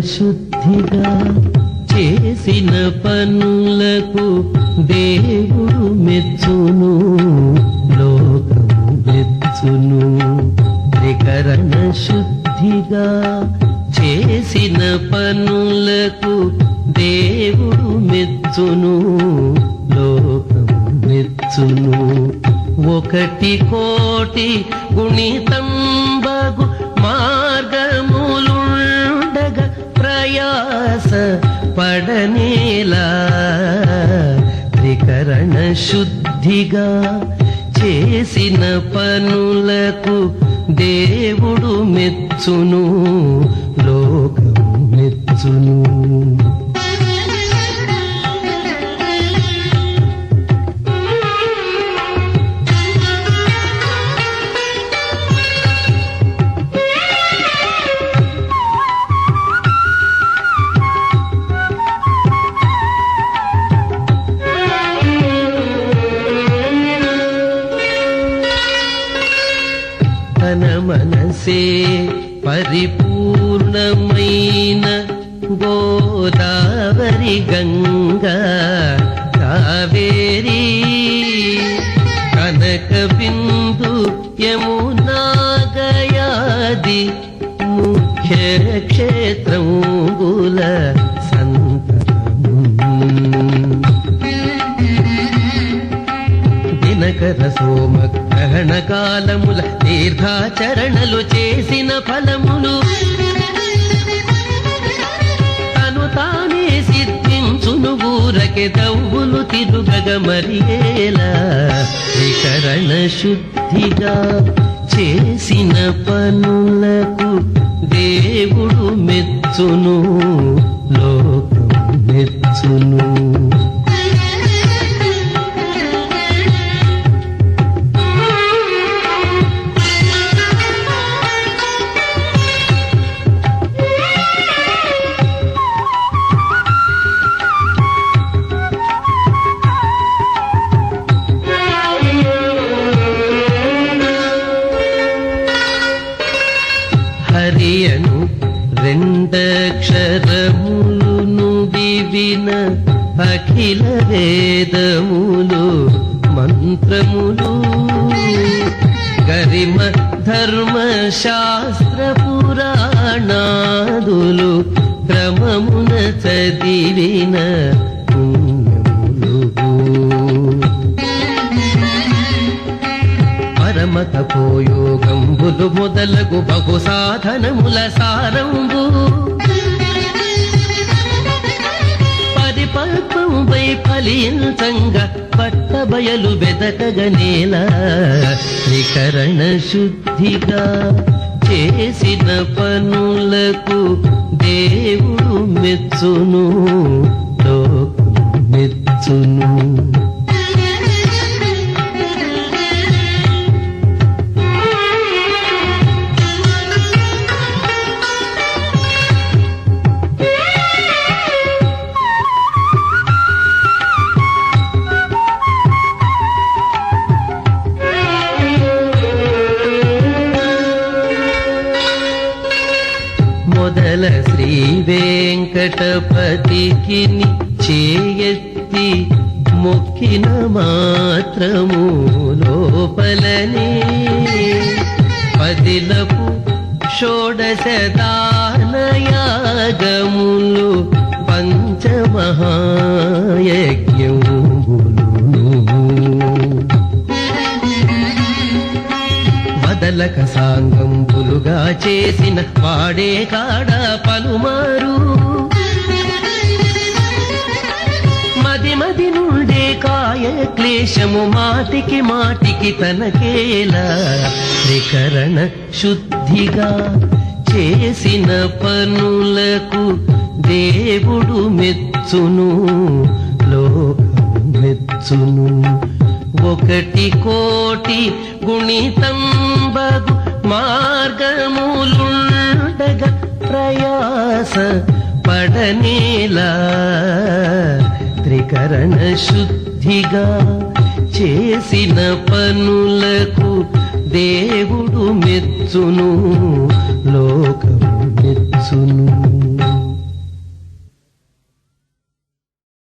శుద్ధిగా చేసిన పనులకు దేవుడు మెచ్చును లోకము మెచ్చును. త్రికరణ శుద్ధిగా చేసిన పనులకు దేవుడు మెచ్చును లోకము మెచ్చును. ఒకటి కోటి గుణితం శుద్ధిగా చేసిన పనులకు దేవుడు మెచ్చును లోకం మెచ్చును. మన మనసే పరిపూర్ణమైన గోదావరి గంగా కావేరి కనక బిందు యమునా గయాది ముఖ్య క్షేత్రం దినకర సోమ గ్రహణ కాలముల తీర్థాచరణలు చేసిన ఫలములు తను తానే సిద్ధించును ఊరకే దవ్వులు తిరుగగ మరియేలా. త్రికరణ శుద్ధిగా చేసిన పనులకు దేవుడు మెచ్చును లోకం మెచ్చును. రెండక్షరములు విన అఖిల వేదములు మంత్రములు. గరిమ ధర్మ శాస్త్ర పురాణాదులు క్రమమున చదివిన తపోయోగంబులు మొదలగు బహు సాధనముల సారంబు పరిపక్వంపై ఫలించంగా పట్టబయలు వెదకగనేలా నికరణ శుద్ధిగా చేసిన పనులకు దేవుడు మెచ్చును. లోకం మెచ్చును. శ్రీ వెంకటపతికి చేయెత్తి మొక్కిన మాత్రము లోపలనే. పదిలపు షోడశదానయాగములు పంచమహాయజ్ఞములు వదలక సాంగంబులుగా చేసిన వాడే కాడ క్లేశము మాటికి మాటికి తనకేలా త్రికరణ శుద్ధిగా చేసిన పనులకు దేవుడు మెచ్చును లోకం మెచ్చును. ఒకటి కోటి గుణితంబగు మార్గములుండగా ప్రయాస పడనేలా త్రికరణ శుద్ధిగా చేసిన పనులకు దేవుడు మెచ్చును. లోక